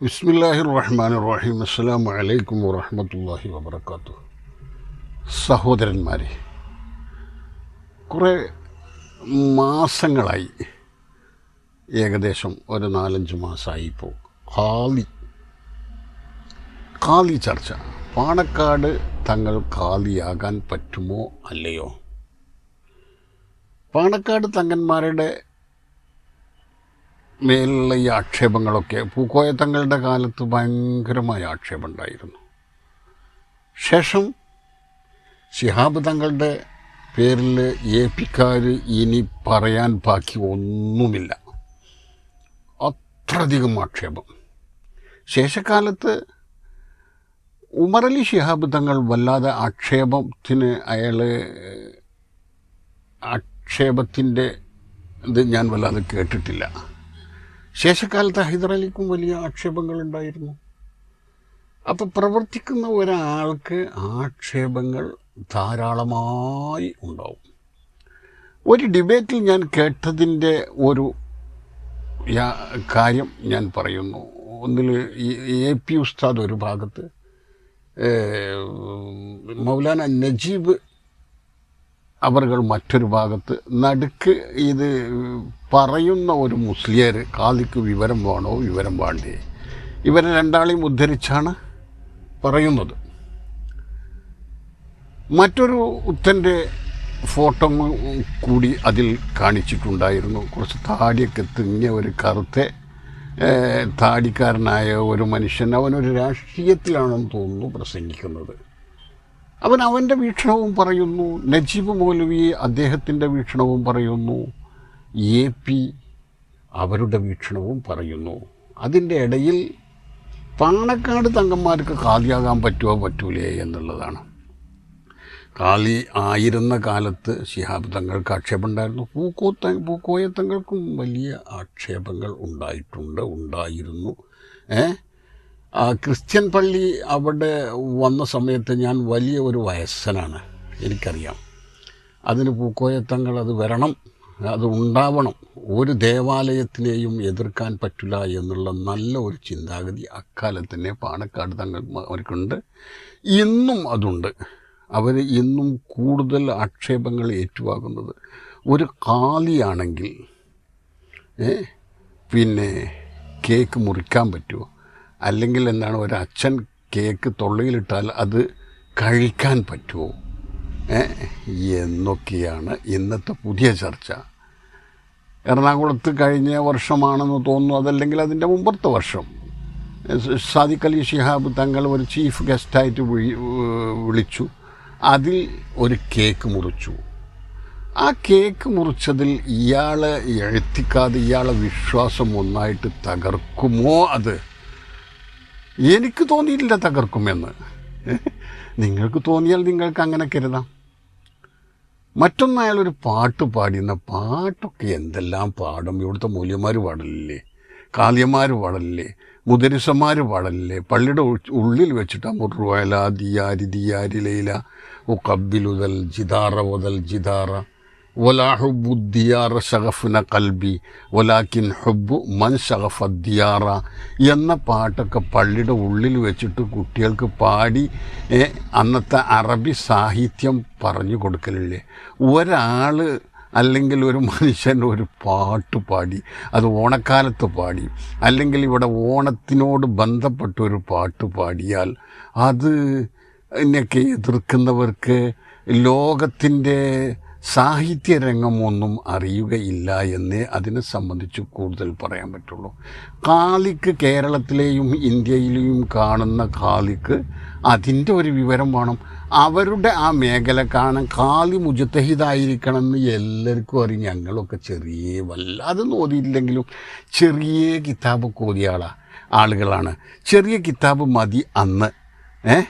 ബിസ്മില്ലാഹി റഹ്മാൻ റഹീം അസ്സാം വലൈക്കും വറഹമത്തല്ലാഹി വബർക്കാത്തു സഹോദരന്മാരെ കുറേ മാസങ്ങളായി ഏകദേശം ഒരു നാലഞ്ച് മാസമായി ഇപ്പോൾ ഖാലി ഖാലി ചർച്ച. പാണക്കാട് തങ്ങൾ ഖാലിയാകാൻ പറ്റുമോ അല്ലയോ? പാണക്കാട് തങ്ങന്മാരുടെ മേലുള്ള ഈ ആക്ഷേപങ്ങളൊക്കെ പൂക്കോയ തങ്ങളുടെ കാലത്ത് ഭയങ്കരമായ ആക്ഷേപം ഉണ്ടായിരുന്നു ശേഷം ശിഹാബ് തങ്ങളുടെ പേരിൽ എ പിക്കാർ ഇനി പറയാൻ ബാക്കി ഒന്നുമില്ല. അത്രയധികം ആക്ഷേപം. ശേഷക്കാലത്ത് ഉമറലി ശിഹാബ് തങ്ങൾ വല്ലാതെ ആക്ഷേപത്തിന് അയാൾ ആക്ഷേപത്തിന്റെ ഇത് ഞാൻ വല്ലാതെ കേട്ടിട്ടില്ല. ശേഷക്കാലത്ത് ഹൈദരാലിക്കും വലിയ ആക്ഷേപങ്ങളുണ്ടായിരുന്നു. അപ്പോൾ പ്രവർത്തിക്കുന്ന ഒരാൾക്ക് ആക്ഷേപങ്ങൾ ധാരാളമായി ഉണ്ടാവും. ഒരു ഡിബേറ്റിൽ ഞാൻ കേട്ടതിന്റെ ഒരു കാര്യം ഞാൻ പറയുന്നു. ഒന്നിൽ എ പി ഉസ്താദ് ഒരു ഭാഗത്ത് മൗലാന നജീബ് അവർകൾ മറ്റൊരു ഭാഗത്ത് നടുക്ക് ഇത് പറയുന്ന ഒരു മുസ്ലിയർ കാലിക്ക് വിവരം വേണോ വിവരം വേണ്ടേ? ഇവരെ രണ്ടാളെയും ഉദ്ധരിച്ചാണ് പറയുന്നത്. മറ്റൊരു ഉത്തന്റെ ഫോട്ടോ കൂടി അതിൽ കാണിച്ചിട്ടുണ്ടായിരുന്നു. കുറച്ച് താടിയൊക്കെ തിങ്ങിയ ഒരു കറുത്ത താടിക്കാരനായ ഒരു മനുഷ്യൻ. അവനൊരു രാഷ്ട്രീയത്തിലാണെന്ന് തോന്നുന്നു പ്രസംഗിക്കുന്നത്. അവൻ അവന്റെ വീക്ഷണവും പറയുന്നു. നജീബ് മൗലവി അദ്ദേഹത്തിന്റെ വീക്ഷണവും പറയുന്നു. എ പി അവരുടെ വീക്ഷണവും പറയുന്നു. അതിന്റെ ഇടയിൽ പാണക്കാട് തങ്കന്മാർക്ക് കാലിയാകാൻ പറ്റുമോ പറ്റൂലേ എന്നുള്ളതാണ്. കാലി ആയിരുന്ന കാലത്ത് ശിഹാബ് തങ്ങൾക്ക് ആക്ഷേപമുണ്ടായിരുന്നു. പൂക്കോയ തങ്ങൾക്കും വലിയ ആക്ഷേപങ്ങൾ ഉണ്ടായിട്ടുണ്ട് ഉണ്ടായിരുന്നു. ഏ? ക്രിസ്ത്യൻ പള്ളി അവിടെ വന്ന സമയത്ത് ഞാൻ വലിയ ഒരു വയസ്സനാണ് എനിക്കറിയാം. അതിന് പൂക്കോയത്തങ്ങൾ അത് വരണം. അത് ഉണ്ടാവണം ഒരു ദേവാലയത്തിനെയും എതിർക്കാൻ പറ്റില്ല എന്നുള്ള നല്ല ഒരു ചിന്താഗതി അക്കാലത്ത് തന്നെ പാണക്കാട് തങ്ങൾ അവർക്കുണ്ട്. ഇന്നും അതുണ്ട്. അവർ ഇന്നും കൂടുതൽ ആക്ഷേപങ്ങൾ ഏറ്റുവാകുന്നത് ഒരു കാലിയാണെങ്കിൽ പിന്നെ കേക്ക് മുറിക്കാൻ പറ്റുമോ അല്ലെങ്കിൽ എന്താണ് ഒരു അച്ഛൻ കേക്ക് തൊള്ളയിലിട്ടാൽ അത് കഴിക്കാൻ പറ്റുമോ എന്നൊക്കെയാണ് ഇന്നത്തെ പുതിയ ചർച്ച. എറണാകുളത്ത് കഴിഞ്ഞ വർഷമാണെന്ന് തോന്നുന്നു അതല്ലെങ്കിൽ അതിന്റെ മുമ്പത്തെ വർഷം. സാദിഖ് അലി ഷിഹാബ് തങ്ങൾ ഒരു ചീഫ് ഗസ്റ്റായിട്ട് വിളി വിളിച്ചു. അതിൽ ഒരു കേക്ക് മുറിച്ചു. ആ കേക്ക് മുറിച്ചതിൽ ഇയാളെ എഴുത്തിക്കാതെ ഇയാളെ വിശ്വാസം ഒന്നായിട്ട് തകർക്കുമോ അത്? എനിക്ക് തോന്നിയിട്ടില്ല തകർക്കുമെന്ന്. നിങ്ങൾക്ക് തോന്നിയാൽ നിങ്ങൾക്ക് അങ്ങനെ കരുതാം. മറ്റൊന്ന് അയാളൊരു പാട്ട് പാടിയുന്ന പാട്ടൊക്കെ എന്തെല്ലാം പാടും. ഇവിടുത്തെ മൂല്യന്മാർ പാടലില്ലേ കാളിയന്മാർ പാടലില്ലേ മുദരിസന്മാർ പാടലില്ലേ പള്ളിയുടെ ഉള്ളിൽ വെച്ചിട്ട് മുറുവല ദിയാരി ദിയാരി ലൈല ഒ കബ്ബിലുതൽ ജിദാറ മുതൽ ജിദാറ. വലാ حب الديار شغفنا قلبي ولكن حب മൻ ഷഗഫ ദിയാറ എന്ന പാട്ടൊക്കെ പള്ളിയുടെ ഉള്ളിൽ വെച്ചിട്ട് കുട്ടികൾക്ക് പാടി അന്നത്തെ അറബി സാഹിത്യം പറഞ്ഞു കൊടുക്കലില്ലേ? ഒരാൾ അല്ലെങ്കിൽ ഒരു മനുഷ്യൻ ഒരു പാട്ട് പാടി അത് ഓണക്കാലത്ത് പാടി അല്ലെങ്കിൽ ഇവിടെ ഓണത്തിനോട് ബന്ധപ്പെട്ട ഒരു പാട്ട് പാടിയാൽ അത് എന്നൊക്കെ എതിർക്കുന്നവർക്ക് ലോകത്തിന്റെ സാഹിത്യരംഗം ഒന്നും അറിയുകയില്ല എന്നേ അതിനെ സംബന്ധിച്ച് കൂടുതൽ പറയാൻ പറ്റുള്ളൂ. കാലിക്ക് കേരളത്തിലെയും ഇന്ത്യയിലെയും കാണുന്ന കാലിക്ക് അതിന്റെ ഒരു വിവരം വേണം. അവരുടെ ആ മേഖല കാണാൻ കാലി മുജത്തഹിദായിരിക്കണം എന്ന് എല്ലാവർക്കും അറിയും. ഞങ്ങളൊക്കെ ചെറിയ വല്ലാതെ ഓതിയില്ലെങ്കിലും ചെറിയ കിതാബ് കോതിയാളാ ആളാ ആളുകളാണ്. ചെറിയ കിതാബ് മതി അന്ന്. ഏ?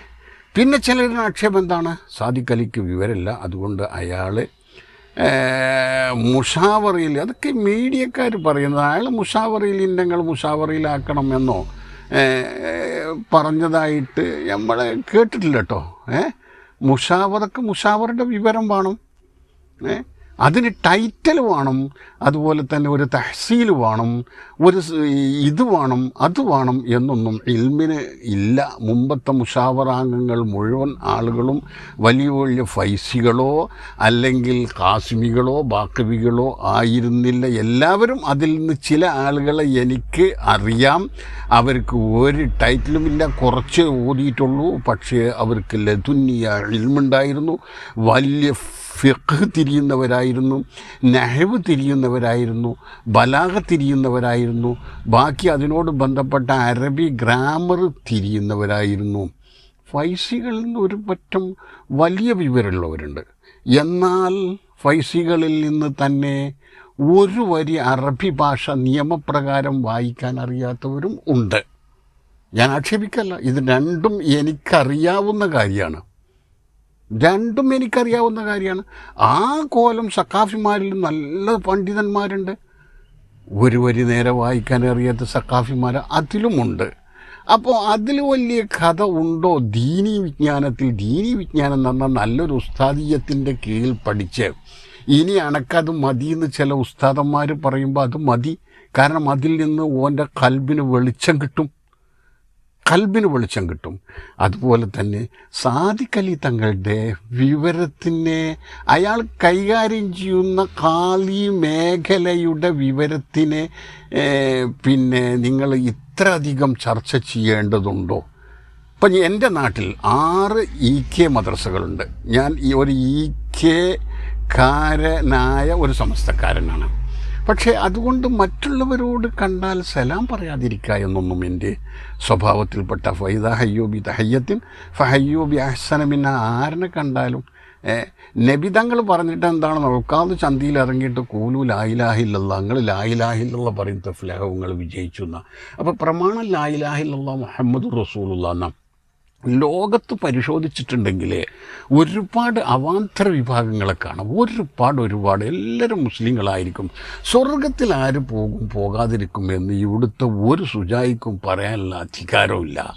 പിന്നെ ചിലരുടെ ആക്ഷേപം എന്താണ്? സാദിഖ് വിവരമില്ല. അതുകൊണ്ട് അയാൾ മുഷാവറയിൽ അതൊക്കെ മീഡിയക്കാർ പറയുന്നത്. അയാൾ മുഷാവറയിൽ ഇന്നങ്ങൾ മുഷാവറയിലാക്കണം എന്നോ പറഞ്ഞതായിട്ട് നമ്മൾ കേട്ടിട്ടില്ല കേട്ടോ. ഏ മുഷാവറക്ക് മുഷാവറുടെ വിവരം വേണം. ഏ അതിന് ടൈറ്റൽ വേണം അതുപോലെ തന്നെ ഒരു തഹസീൽ വേണം ഒരു ഇത് വേണം അത് വേണം എന്നൊന്നും ഇൽമിന് ഇല്ല. മുമ്പത്തെ മുഷാവറാംഗങ്ങൾ മുഴുവൻ ആളുകളും വലിയ വലിയ ഫൈസികളോ അല്ലെങ്കിൽ കാസിമികളോ ബാക്കവികളോ ആയിരുന്നില്ല. എല്ലാവരും അതിൽ നിന്ന് ചില ആളുകളെ എനിക്ക് അറിയാം. അവർക്ക് ഒരു ടൈറ്റിലുമില്ല കുറച്ച് ഓടിയിട്ടുള്ളൂ പക്ഷേ അവർക്ക് ലതുന്യ ഇൽമുണ്ടായിരുന്നു. വലിയ ഫിഖ് തിരിയുന്നവരായിരുന്നു നെഹവ് തിരിയുന്നവരായിരുന്നു ബലാഗ തിരിയുന്നവരായിരുന്നു ബാക്കി അതിനോട് ബന്ധപ്പെട്ട അറബി ഗ്രാമർ തിരിയുന്നവരായിരുന്നു. ഫൈസികളിൽ നിന്ന് ഒരു പറ്റം വലിയ വിവരമുള്ളവരുണ്ട്. എന്നാൽ ഫൈസികളിൽ നിന്ന് തന്നെ ഒരു വരി അറബി ഭാഷ നിയമപ്രകാരം വായിക്കാൻ അറിയാത്തവരും ഉണ്ട്. ഞാൻ ആക്ഷേപിക്കല്ല ഇത് രണ്ടും എനിക്കറിയാവുന്ന കാര്യമാണ്. രണ്ടും എനിക്കറിയാവുന്ന കാര്യമാണ്. ആ കോലം സക്കാഫിമാരിൽ നല്ല പണ്ഡിതന്മാരുണ്ട്. ഒരു വരി നേരെ വായിക്കാൻ അറിയാത്ത സക്കാഫിമാർ അതിലുമുണ്ട്. അപ്പോൾ അതിൽ വലിയ കഥ ഉണ്ടോ? ദീനി വിജ്ഞാനത്തിൽ ദീനി വിജ്ഞാനം എന്ന് പറഞ്ഞാൽ നല്ലൊരു ഉസ്താദീയത്തിന്റെ കീഴിൽ പഠിച്ച് ഇനി അണക്കത് മതി എന്ന് ചില ഉസ്താദന്മാർ പറയുമ്പോൾ അത് മതി. കാരണം അതിൽ നിന്ന് ഓന്റെ കൽബിന് വെളിച്ചം കിട്ടും. കൽബിന് വെളിച്ചം കിട്ടും. അതുപോലെ തന്നെ സാദിഖലി തങ്ങളുടെ വിവരത്തിനെ അയാൾ കൈകാര്യം ചെയ്യുന്ന കാലി മേഖലയുടെ വിവരത്തിനെ പിന്നെ നിങ്ങൾ ഇത്രയധികം ചർച്ച ചെയ്യേണ്ടതുണ്ടോ? ഇപ്പം എന്റെ നാട്ടിൽ ആറ് ഇ കെ മദ്രസകളുണ്ട്. ഞാൻ ഈ ഒരു ഇ കെ കാരനായ ഒരു സമസ്തക്കാരനാണ്. പക്ഷേ അതുകൊണ്ട് മറ്റുള്ളവരോട് കണ്ടാൽ സലാം പറയാതിരിക്കുക എന്നൊന്നും എന്റെ സ്വഭാവത്തിൽപ്പെട്ട ഫൈദ ഹയ്യോബി തഹയ്യത്തിൻ ഫഹയ്യോബി അഹ്സനമിന്ന ആരനെ കണ്ടാലും നബി തങ്ങൾ പറഞ്ഞിട്ട് എന്താണ് നോക്കാതെ ചന്തിയിൽ ഇറങ്ങിയിട്ട് കൂലു ലായിലാഹില്ല നിങ്ങൾ ലായിലാഹില്ല പറയും തഫ്ലഹ നിങ്ങൾ വിജയിച്ചു എന്നാണ് അപ്പോൾ പ്രമാണം ലായിലാഹില്ല മുഹമ്മദ് റസൂലുള്ള എന്നാ. ലോകത്ത് പരിശോധിച്ചിട്ടുണ്ടെങ്കിൽ ഒരുപാട് അവാന്തര വിഭാഗങ്ങളെ കാണാം. ഒരുപാട് ഒരുപാട്. എല്ലാവരും മുസ്ലിങ്ങളായിരിക്കും. സ്വർഗത്തിൽ ആര് പോകും പോകാതിരിക്കും എന്ന് ഇവിടുത്തെ ഒരു സുജായിക്കും പറയാനുള്ള അധികാരമില്ല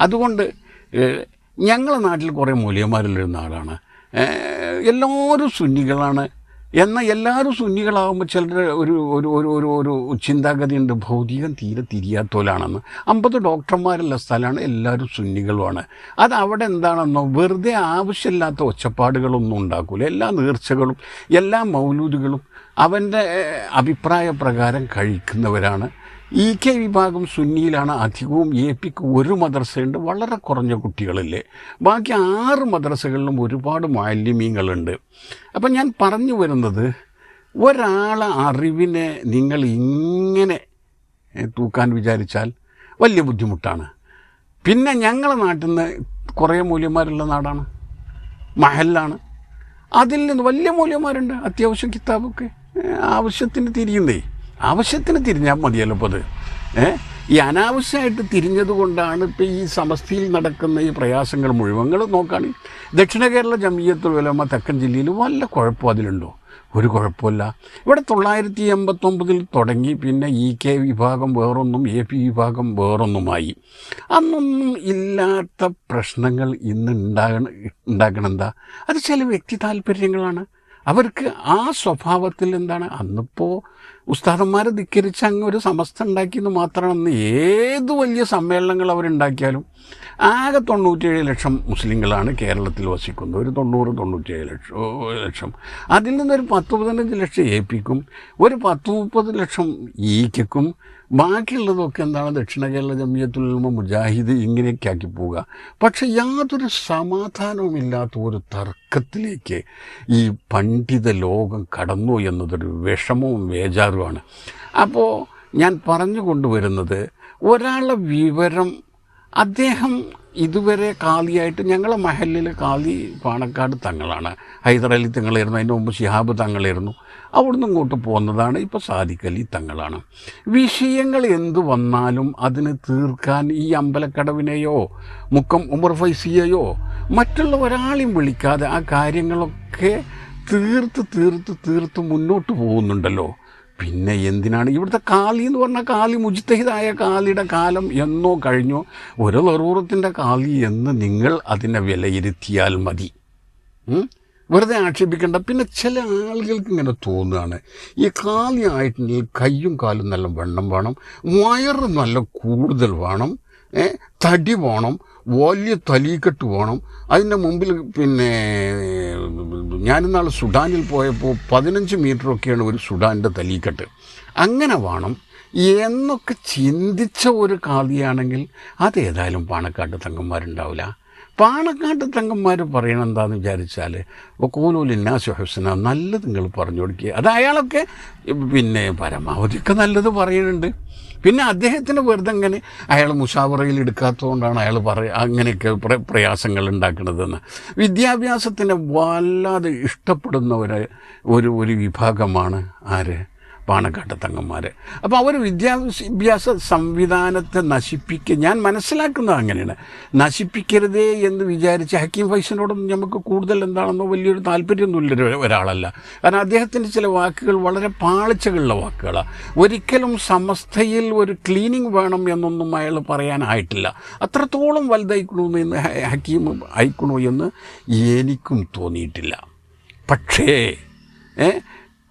അതുകൊണ്ട് ഞങ്ങളുടെ ഞങ്ങളെ നാട്ടിൽ കുറേ മൂല്യന്മാരുള്ളൊരു നാടാണ് എല്ലാവരും സുന്നികളാണ്. എന്നാൽ എല്ലാവരും സുന്നികളാകുമ്പോൾ ചിലരുടെ ഒരു ഒരു ഒരു ഒരു ഒരു ചിന്താഗതിയുണ്ട് ഭൗതികം തീരെ തിരിയാത്തോലാണെന്ന്. അമ്പത് ഡോക്ടർമാരുള്ള സ്ഥലമാണ് എല്ലാവരും സുന്നികളുമാണ്. അത് അവിടെ എന്താണെന്നോ വെറുതെ ആവശ്യമില്ലാത്ത ഒച്ചപ്പാടുകളൊന്നും ഉണ്ടാക്കില്ല എല്ലാ നേർച്ചകളും എല്ലാ മൗലൂദുകളും അവന്റെ അഭിപ്രായ പ്രകാരം കഴിക്കുന്നവരാണ്. ഇ കെ വിഭാഗം സുന്നിയിലാണ് അധികവും എ പിക്ക് ഒരു മദ്രസയുണ്ട്. വളരെ കുറഞ്ഞ കുട്ടികളില്ലേ. ബാക്കി ആറ് മദ്രസകളിലും ഒരുപാട് മാലിന്യങ്ങളുണ്ട്. അപ്പം ഞാൻ പറഞ്ഞു വരുന്നത് ഒരാളെ അറിവിനെ നിങ്ങൾ ഇങ്ങനെ തൂക്കാൻ വിചാരിച്ചാൽ വലിയ ബുദ്ധിമുട്ടാണ്. പിന്നെ ഞങ്ങളെ നാട്ടിൽ നിന്ന് കുറേ മൂല്യന്മാരുള്ള നാടാണ്. മഹലാണ് അതിൽ നിന്ന് വലിയ മൂല്യന്മാരുണ്ട്. അത്യാവശ്യം കിതാബൊക്കെ ആവശ്യത്തിന് തിരിയുന്നേ. ആവശ്യത്തിന് തിരിഞ്ഞാൽ മതിയല്ലോ ഇപ്പോൾ അത്. ഏ? ഈ അനാവശ്യമായിട്ട് തിരിഞ്ഞതുകൊണ്ടാണ് ഇപ്പോൾ ഈ സമസ്തിയിൽ നടക്കുന്ന ഈ പ്രയാസങ്ങൾ മുഴുവൻ നിങ്ങൾ നോക്കുകയാണെങ്കിൽ ദക്ഷിണ കേരള ജമീയത്തുൽ ഉലമ തെക്കൻ ജില്ലയിൽ വല്ല കുഴപ്പം അതിലുണ്ടോ? ഒരു കുഴപ്പമില്ല ഇവിടെ തൊള്ളായിരത്തി എൺപത്തൊമ്പതിൽ തുടങ്ങി പിന്നെ ഇ കെ വിഭാഗം വേറൊന്നും എ പി വിഭാഗം വേറൊന്നുമായി. അന്നൊന്നും ഇല്ലാത്ത പ്രശ്നങ്ങൾ ഇന്ന് ഉണ്ടാകണ ഉണ്ടാക്കണം എന്താ? അത് ചില വ്യക്തി താല്പര്യങ്ങളാണ്. അവർക്ക് ആ സ്വഭാവത്തിൽ എന്താണ്? അന്നിപ്പോൾ ഉസ്താദന്മാരെ ധിക്കരിച്ച് അങ്ങ് ഒരു സമസ്ത ഉണ്ടാക്കിയെന്ന് മാത്രമാണ് ഏത് വലിയ സമ്മേളനങ്ങൾ അവരുണ്ടാക്കിയാലും ആകെ തൊണ്ണൂറ്റിയേഴ് ലക്ഷം മുസ്ലിങ്ങളാണ് കേരളത്തിൽ വസിക്കുന്നത്. ഒരു തൊണ്ണൂറ് തൊണ്ണൂറ്റിയേഴ് ലക്ഷം ലക്ഷം. അതിൽ നിന്നൊരു പത്ത് പതിനഞ്ച് ലക്ഷം എ പിക്കും ഒരു പത്ത് മുപ്പത് ലക്ഷം ഈക്കും ബാക്കിയുള്ളതൊക്കെ എന്താണ് ദക്ഷിണ കേരള ജമിയത്തുൽ ഉലമ മുജാഹിദ് ഇങ്ങനെയൊക്കെ ആക്കി പോവുക. പക്ഷെ യാതൊരു സമാധാനവുമില്ലാത്ത ഒരു തർക്കത്തിലേക്ക് ഈ പണ്ഡിത ലോകം കടന്നു എന്നതൊരു വിഷമവും വേജാറുമാണ് അപ്പോൾ ഞാൻ പറഞ്ഞു കൊണ്ടുവരുന്നത് ഒരാളുടെ വിവരം അദ്ദേഹം ഇതുവരെ കാലിയായിട്ട് ഞങ്ങളെ മഹലിൽ കാലി പാണക്കാട് തങ്ങളാണ്. ഹൈദരലി തങ്ങളായിരുന്നു അതിന്റെ മുമ്പ് ഷിഹാബ് തങ്ങളായിരുന്നു. അവിടുന്ന് ഇങ്ങോട്ട് പോകുന്നതാണ് ഇപ്പോൾ സാദിഖലി തങ്ങളാണ്. വിഷയങ്ങൾ എന്തു വന്നാലും അതിന് തീർക്കാൻ ഈ അമ്പലക്കടവിനെയോ മുക്കം ഉമർ ഫൈസിയെയോ മറ്റുള്ള ഒരാളെയും വിളിക്കാതെ ആ കാര്യങ്ങളൊക്കെ തീർത്ത് തീർത്ത് തീർത്ത് മുന്നോട്ട് പോകുന്നുണ്ടല്ലോ. പിന്നെ എന്തിനാണ്? ഇവിടുത്തെ കാലി എന്ന് പറഞ്ഞാൽ കാലി മുജിത്തഹിതായ കാലിയുടെ കാലം എന്നോ കഴിഞ്ഞോ ഒരു നെറൂറത്തിന്റെ കാലി എന്ന് നിങ്ങൾ അതിനെ വിലയിരുത്തിയാൽ മതി? വെറുതെ ആക്ഷേപിക്കേണ്ട. പിന്നെ ചില ആളുകൾക്ക് ഇങ്ങനെ തോന്നുകയാണ്. ഈ കാലി ആയിട്ടുണ്ടെങ്കിൽ കയ്യും കാലും നല്ല വെണ്ണം വേണം വയറ് നല്ല കൂടുതൽ വേണം തടി വേണം വലിയ തലീക്കെട്ട് പോകണം അതിന്റെ മുമ്പിൽ പിന്നെ ഞാനിന്നാൾ സുഡാനിൽ പോയപ്പോൾ പതിനഞ്ച് മീറ്ററൊക്കെയാണ് ഒരു സുഡാന്റെ തലീക്കെട്ട്. അങ്ങനെ വേണം. എന്നൊക്കെ ചിന്തിച്ച ഒരു കാതിയാണെങ്കിൽ അതേതായാലും പാണക്കാട്ട് തങ്ങന്മാരുണ്ടാവില്ല പാണക്കാട്ട് തങ്കന്മാർ പറയണം എന്താണെന്ന് വിചാരിച്ചാൽ കോലൂലിന്നാസ് ഹുസന നല്ലത് നിങ്ങൾ പറഞ്ഞു കൊടുക്കുക. അത് അയാളൊക്കെ പിന്നെ പരമാവധിയൊക്കെ നല്ലത് പറയുന്നുണ്ട് പിന്നെ അദ്ദേഹത്തിന് വെറുതെ അങ്ങനെ അയാൾ മുഷാവറയിൽ എടുക്കാത്തതുകൊണ്ടാണ് അയാൾ പറ അങ്ങനെയൊക്കെ പ്ര പ്രയാസങ്ങൾ ഉണ്ടാക്കുന്നതെന്ന് വിദ്യാഭ്യാസത്തിനെ വല്ലാതെ ഇഷ്ടപ്പെടുന്ന ഒരു ഒരു വിഭാഗമാണ് ആര്? പാണക്കാട്ട് തങ്ങന്മാർ അപ്പോൾ അവർ വിദ്യാഭ്യാസ സംവിധാനത്തെ നശിപ്പിക്കുക ഞാൻ മനസ്സിലാക്കുന്നത് അങ്ങനെയാണ്. നശിപ്പിക്കരുതേ എന്ന് വിചാരിച്ച് ഹക്കീം ഫൈസനോടൊന്നും നമുക്ക് കൂടുതൽ എന്താണെന്നോ വലിയൊരു താല്പര്യമൊന്നുമില്ല ഒരാളല്ല. കാരണം അദ്ദേഹത്തിന്റെ ചില വാക്കുകൾ വളരെ പാളിച്ചകളുള്ള വാക്കുകളാണ് ഒരിക്കലും സമസ്തയിൽ ഒരു ക്ലീനിങ് വേണം എന്നൊന്നും അയാൾ പറയാനായിട്ടില്ല. അത്രത്തോളം വലുതായിക്കണു എന്ന് ഹക്കീം ആയിക്കണു എന്ന് എനിക്കും തോന്നിയിട്ടില്ല. പക്ഷേ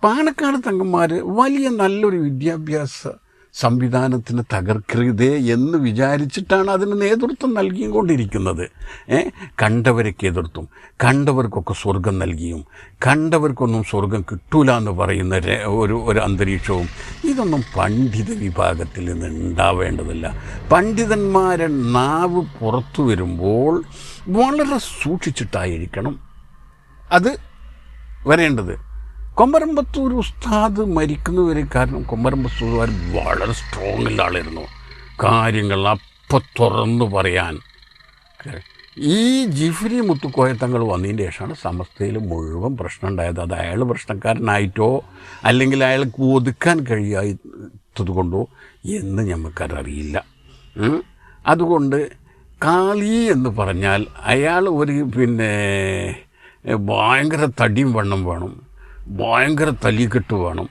പാണക്കാട് തങ്കന്മാർ വലിയ നല്ലൊരു വിദ്യാഭ്യാസ സംവിധാനത്തിന് തകർക്കരുതേ എന്ന് വിചാരിച്ചിട്ടാണ് അതിന് നേതൃത്വം നൽകിയും കൊണ്ടിരിക്കുന്നത്. കണ്ടവരൊക്കെ എതിർത്തും. കണ്ടവർക്കൊക്കെ സ്വർഗം നൽകിയും. കണ്ടവർക്കൊന്നും സ്വർഗം കിട്ടൂല എന്ന് പറയുന്ന ഒരു ഒരു അന്തരീക്ഷവും ഇതൊന്നും പണ്ഡിത വിഭാഗത്തിൽ നിന്ന് ഉണ്ടാവേണ്ടതില്ല. പണ്ഡിതന്മാരെ നാവ് പുറത്തു വരുമ്പോൾ വളരെ സൂക്ഷിച്ചിട്ടായിരിക്കണം അത് വരേണ്ടത്. കൊമ്പരമ്പത്തൂർ ഉസ്താദ് മരിക്കുന്നവരെ കാരണം കൊമ്പരമ്പത്തൂർകാർ വളരെ സ്ട്രോങ് ഉള്ള ആളായിരുന്നു. കാര്യങ്ങൾ അപ്പം തുറന്നു പറയാൻ. ഈ ജിഫ്രി മുത്തുക്കോയ തങ്ങൾ വന്നതിന് ശേഷമാണ് സമസ്തയിൽ മുഴുവൻ പ്രശ്നം ഉണ്ടായത്. അത് അയാൾ പ്രശ്നക്കാരനായിട്ടോ അല്ലെങ്കിൽ അയാൾക്ക് ഒതുക്കാൻ കഴിയാത്തത് കൊണ്ടോ എന്ന് ഞമ്മക്കതറിയില്ല ഉം. അതുകൊണ്ട് കാളി എന്ന് പറഞ്ഞാൽ അയാൾ ഒരു പിന്നെ ഭയങ്കര തടിയും വണ്ണം വേണം. ഭയങ്കര തല്ലിക്കെട്ട് വേണം.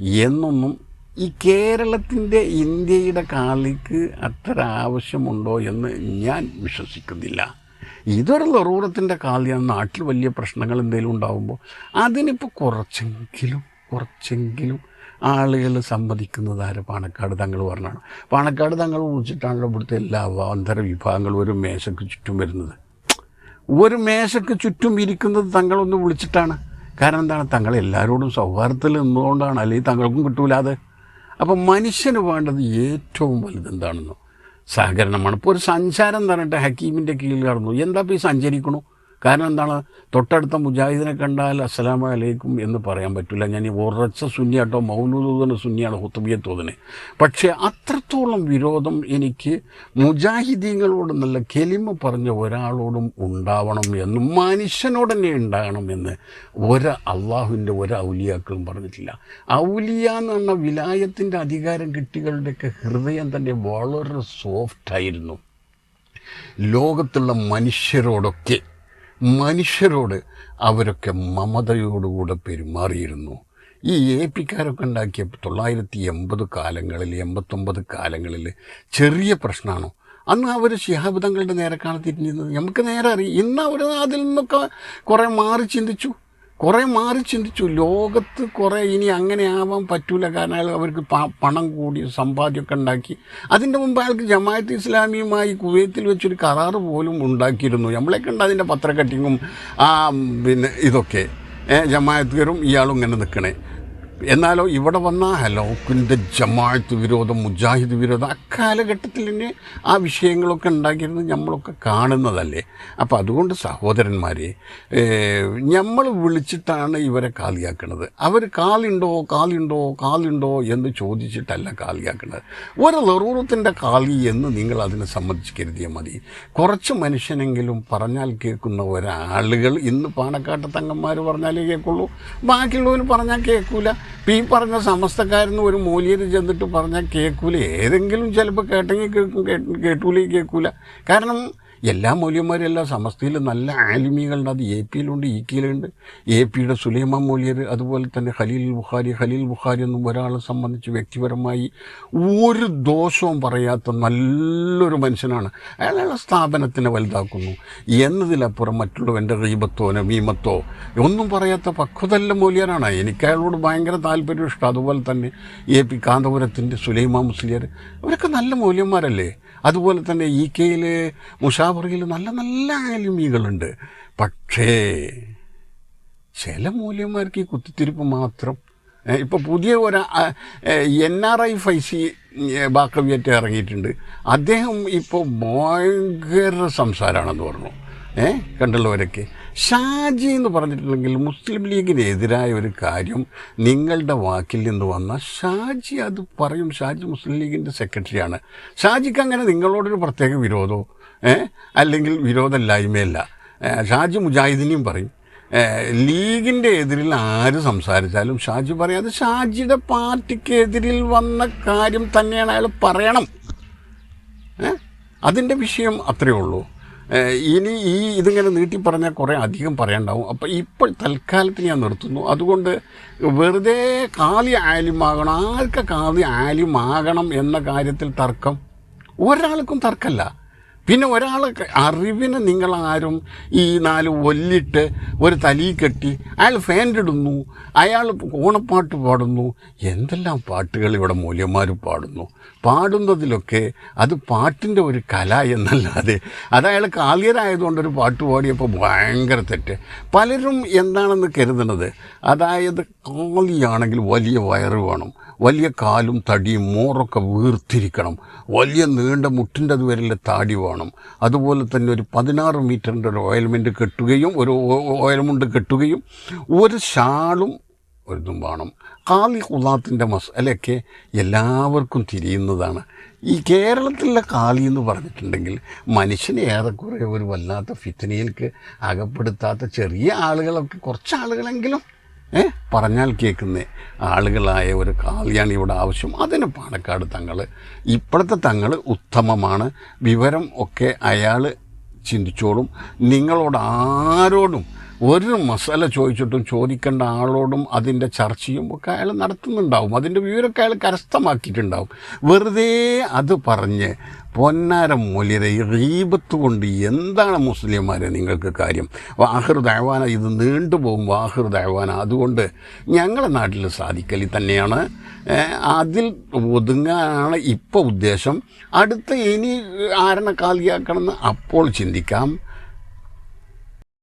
എന്നൊന്നും ഈ കേരളത്തിന്റെ ഇന്ത്യയുടെ കാളിക്ക് അത്ര ആവശ്യമുണ്ടോ എന്ന് ഞാൻ വിശ്വസിക്കുന്നില്ല. ഇതൊരു ലറൂറത്തിന്റെ കാളിയാണ് നാട്ടിൽ വലിയ പ്രശ്നങ്ങൾ എന്തെങ്കിലും ഉണ്ടാകുമ്പോൾ അതിനിപ്പോൾ കുറച്ചെങ്കിലും കുറച്ചെങ്കിലും ആളുകൾ സമ്മതിക്കുന്നത് ആര്? പാണക്കാട് തങ്ങൾ പറഞ്ഞാണ്. പാണക്കാട് തങ്ങൾ വിളിച്ചിട്ടാണല്ലോ ഇവിടുത്തെ എല്ലാ അവാന്തര വിഭാഗങ്ങളും ഒരു മേശയ്ക്ക് ചുറ്റും വരുന്നത്. ഒരു മേശയ്ക്ക് ചുറ്റും ഇരിക്കുന്നത് തങ്ങളൊന്ന് വിളിച്ചിട്ടാണ്. കാരണം എന്താണ്? തങ്ങൾ എല്ലാവരോടും സൗഹാർദ്ദത്തിൽ നിന്നുകൊണ്ടാണ് അല്ലെങ്കിൽ തങ്ങൾക്കും കിട്ടൂലാതെ അപ്പം മനുഷ്യന് വേണ്ടത് ഏറ്റവും വലുത് എന്താണെന്നോ? സഹകരണമാണ്. ഇപ്പോൾ ഒരു സഞ്ചാരം പറഞ്ഞിട്ട് ഹക്കീമിന്റെ കീഴിൽ കടന്നു. എന്താ ഇപ്പോൾ ഈ സഞ്ചരിക്കണു? കാരണം എന്താണ്? തൊട്ടടുത്ത മുജാഹിദിനെ കണ്ടാൽ അസ്സലാമു അലൈക്കും എന്ന് പറയാൻ പറ്റില്ല ഞാൻ ഈ ഉറച്ച സുന്നിയാട്ടോ മൗലൂദന സുന്നിയാണ് ഹുത്തുബിയത്തോതിന് പക്ഷേ അത്രത്തോളം വിരോധം എനിക്ക് മുജാഹിദീങ്ങളോട് നല്ല കെലിമ പറഞ്ഞ ഒരാളോടും ഉണ്ടാവണം എന്നും മനുഷ്യനോട് തന്നെ ഉണ്ടാകണം എന്ന് ഒരു അള്ളാഹുവിന്റെ ഒരു ഔലിയാക്കളും പറഞ്ഞിട്ടില്ല. ഔലിയ എന്ന് പറഞ്ഞ വിലായത്തിന്റെ അധികാരം കിട്ടികളുടെയൊക്കെ ഹൃദയം തന്നെ വളരെ സോഫ്റ്റായിരുന്നു ലോകത്തുള്ള മനുഷ്യരോടൊക്കെ മനുഷ്യരോട് അവരൊക്കെ മമതയോടുകൂടെ പെരുമാറിയിരുന്നു. ഈ എ പിക്കാരൊക്കെ ഉണ്ടാക്കിയ തൊള്ളായിരത്തി എൺപത് കാലങ്ങളിൽ എൺപത്തൊമ്പത് കാലങ്ങളിൽ ചെറിയ പ്രശ്നമാണോ? അന്ന് അവർ ശിഹാബിതങ്ങളുടെ നേരെ കാണത്തിരുന്നത് നമുക്ക് നേരെ അറിയാം. ഇന്ന് അവർ അതിൽ നിന്നൊക്കെ കുറേ മാറി ചിന്തിച്ചു. കുറേ മാറി ചിന്തിച്ചു. ലോകത്ത് കുറേ ഇനി അങ്ങനെ ആവാൻ പറ്റൂല. കാരണം അയാൾ അവർക്ക് പണം കൂടി സമ്പാദ്യമൊക്കെ ഉണ്ടാക്കി. അതിന്റെ മുമ്പ് അയാൾക്ക് ജമാഅത്ത് ഇസ്ലാമിയുമായി കുവൈത്തിൽ വെച്ചൊരു കരാറ് പോലും ഉണ്ടാക്കിയിരുന്നു. നമ്മളെ ഉണ്ട് അതിന്റെ പത്രക്കട്ടിങ്ങും ആ പിന്നെ ഇതൊക്കെ. ജമാഅത്തുകാരും ഇയാളും ഇങ്ങനെ നിൽക്കണേ. എന്നാലോ ഇവിടെ വന്ന ഹലോക്കിന്റെ ജമാഅത്ത് വിരോധം മുജാഹിദ് വിരോധം അക്കാലഘട്ടത്തിൽ തന്നെ ആ വിഷയങ്ങളൊക്കെ ഉണ്ടാക്കിയിരുന്നത് നമ്മളൊക്കെ കാണുന്നതല്ലേ? അപ്പോൾ അതുകൊണ്ട് സഹോദരന്മാരെ നമ്മൾ വിളിച്ചിട്ടാണ് ഇവരെ കാലിയാക്കുന്നത് അവർ കാലുണ്ടോ കാലുണ്ടോ കാലുണ്ടോ എന്ന് ചോദിച്ചിട്ടല്ല കാലിയാക്കുന്നത് ഒരു ലറൂറത്തിന്റെ കാലി എന്ന് നിങ്ങൾ അതിനെ സംബന്ധിച്ച് മതി. കുറച്ച് മനുഷ്യനെങ്കിലും പറഞ്ഞാൽ കേൾക്കുന്ന ഒരാളുകൾ ഇന്ന് പാണക്കാട്ട് തങ്ങന്മാർ പറഞ്ഞാലേ കേൾക്കുള്ളൂ. ബാക്കിയുള്ളവർ പറഞ്ഞാൽ കേൾക്കൂല. ഇപ്പം ഈ പറഞ്ഞ സമസ്തക്കാരെന്ന് ഒരു മൂല്യര് ചെന്നിട്ട് പറഞ്ഞാൽ കേൾക്കൂല ഏതെങ്കിലും ചിലപ്പോൾ കേട്ടെങ്കിൽ കേൾക്കും കേട്ട് കേട്ടൂലേ കേൾക്കൂല കാരണം എല്ലാ മൂല്യന്മാരും എല്ലാ സമസ്തയിൽ നല്ല ആലിമികളുണ്ട്. അത് എ പിയിലുണ്ട് ഇ കെയിലുണ്ട്. എ പിയുടെ സുലൈമാൻ മൂല്യർ അതുപോലെ തന്നെ ഖലീൽ ബുഖാരി. ഖലീൽ ബുഖാരി എന്നും ഒരാളെ സംബന്ധിച്ച് വ്യക്തിപരമായി ഒരു ദോഷവും പറയാത്ത നല്ലൊരു മനുഷ്യനാണ്. അയാളുടെ സ്ഥാപനത്തിനെ വലുതാക്കുന്നു. എന്നതിലപ്പുറം മറ്റുള്ളവന്റെ റീബത്തോ നമീമത്തോ ഒന്നും പറയാത്ത പക്വതല്ല മൂല്യനാണ്. എനിക്ക് അയാളോട് ഭയങ്കര താല്പര്യം ഇഷ്ടം അതുപോലെ തന്നെ എ പി കാന്തപുരത്തിന്റെ സുലൈമ മുസ്ലിയർ അവരൊക്കെ നല്ല മൂല്യന്മാരല്ലേ? അതുപോലെ തന്നെ ഇ കെയിൽ മുഷാബറിയിൽ നല്ല നല്ല ആലിമികളുണ്ട്. പക്ഷേ ചില മൂല്യന്മാർക്ക് ഈ കുത്തിത്തിരിപ്പ് മാത്രം ഇപ്പോൾ പുതിയ ഒരു എൻ ആർ ഐ ഫൈസി ബാക്കവിയറ്റ് ഇറങ്ങിയിട്ടുണ്ട്. അദ്ദേഹം ഇപ്പോൾ ഭയങ്കര സംസാരമാണെന്ന് പറഞ്ഞു. ഏ കണ്ടുള്ളവരൊക്കെ. ഷാജി എന്ന് പറഞ്ഞിട്ടുണ്ടെങ്കിൽ മുസ്ലിം ലീഗിനെതിരായ ഒരു കാര്യം നിങ്ങളുടെ വാക്കിൽ നിന്ന് വന്ന ഷാജി അത് പറയും. ഷാജി മുസ്ലിം ലീഗിന്റെ സെക്രട്ടറിയാണ്. ഷാജിക്ക് അങ്ങനെ നിങ്ങളോടൊരു പ്രത്യേക വിരോധമോ അല്ലെങ്കിൽ വിരോധമില്ലായ്മയല്ല. ഷാജി മുജാഹിദിനെയും പറയും. ലീഗിന്റെ എതിരിൽ ആര് സംസാരിച്ചാലും ഷാജി പറയും. അത് ഷാജിയുടെ പാർട്ടിക്ക് എതിരിൽ വന്ന കാര്യം തന്നെയാണ് അയാൾ പറയണം? അതിന്റെ വിഷയം അത്രയേ ഉള്ളൂ. ഇനി ഈ ഇതിങ്ങനെ നീട്ടി പറഞ്ഞാൽ കുറേ അധികം പറയാനുണ്ടാവും. അപ്പോൾ ഇപ്പോൾ തൽക്കാലത്തിന് ഞാൻ നിർത്തുന്നു. അതുകൊണ്ട് വെറുതെ കാലി ആലിമാകണം. ആർക്ക് കാലി ആലിമാകണം എന്ന കാര്യത്തിൽ തർക്കം? ഒരാൾക്കും തർക്കമല്ല. പിന്നെ ഒരാൾ അറിവിന് നിങ്ങളാരും ഈ നാല് ഒല്ലിട്ട് ഒരു തലി കെട്ടി അയാൾ ഫാൻഡിടുന്നു അയാൾ ഓണപ്പാട്ട് പാടുന്നു. എന്തെല്ലാം പാട്ടുകൾ ഇവിടെ മൂല്യന്മാർ പാടുന്നു. പാടുന്നതിലൊക്കെ അത് പാട്ടിന്റെ ഒരു കല എന്നല്ലാതെ അത് അയാൾ കാലിയരായതുകൊണ്ട് ഒരു പാട്ട് പാടിയപ്പോൾ ഭയങ്കര തെറ്റ്. പലരും എന്താണെന്ന് കരുതുന്നത് അതായത് കാലിയാണെങ്കിൽ വലിയ വയറ് വേണം വലിയ കാലും തടിയും മോറൊക്കെ വീർത്തിരിക്കണം. വലിയ നീണ്ട മുട്ടിന്റെ അതുവരെയുള്ള താടി വേണം. അതുപോലെ തന്നെ ഒരു പതിനാറ് മീറ്ററിന്റെ ഒരു ഓയിൽമെന്റ് കെട്ടുകയും ഒരു ഓയിൽമുണ്ട് കെട്ടുകയും ഒരു ഷാളും ഒരിതും വേണം. കാലി കുലാത്തിന്റെ മസാലയൊക്കെ എല്ലാവർക്കും തിരിയുന്നതാണ്. ഈ കേരളത്തിലെ കാലി എന്ന് പറഞ്ഞിട്ടുണ്ടെങ്കിൽ മനുഷ്യനെ ഏറെക്കുറെ ഒരു വല്ലാത്ത ഫിത്തനയിലേക്ക് അകപ്പെടുത്താത്ത ചെറിയ ആളുകളൊക്കെ കുറച്ച് ആളുകളെങ്കിലും പറഞ്ഞാൽ കേൾക്കുന്ന. ആളുകളായ ഒരു കാളിയാണ് ഇവിടെ ആവശ്യം. അതിന് പാണക്കാട് തങ്ങൾ ഇപ്പോഴത്തെ തങ്ങൾ ഉത്തമമാണ്. വിവരം ഒക്കെ അയാൾ ചിന്തിച്ചോളും. നിങ്ങളോട് ആരോടും ഒരു മസാല ചോദിച്ചിട്ടും ചോദിക്കേണ്ട ആളോടും അതിന്റെ ചർച്ചയും ഒക്കെ അയാൾ നടത്തുന്നുണ്ടാവും. അതിന്റെ വിവരമൊക്കെ അയാൾ കരസ്ഥമാക്കിയിട്ടുണ്ടാവും. വെറുതെ അത് പറഞ്ഞ് പൊന്നാരം മൂല്യരെ ഈ റീബത്ത് കൊണ്ട് എന്താണ് മുസ്ലിംമാരെ നിങ്ങൾക്ക് കാര്യം? വാഹർ ദൈവാന ഇത് നീണ്ടുപോകും വാഹിർ ദൈവാന അതുകൊണ്ട് ഞങ്ങളുടെ നാട്ടിൽ സാധിക്കലി തന്നെയാണ്. അതിൽ ഒതുങ്ങാനാണ് ഇപ്പോൾ ഉദ്ദേശം. അടുത്ത ഇനി ആരണ കാലിയാക്കണമെന്ന് അപ്പോൾ ചിന്തിക്കാം.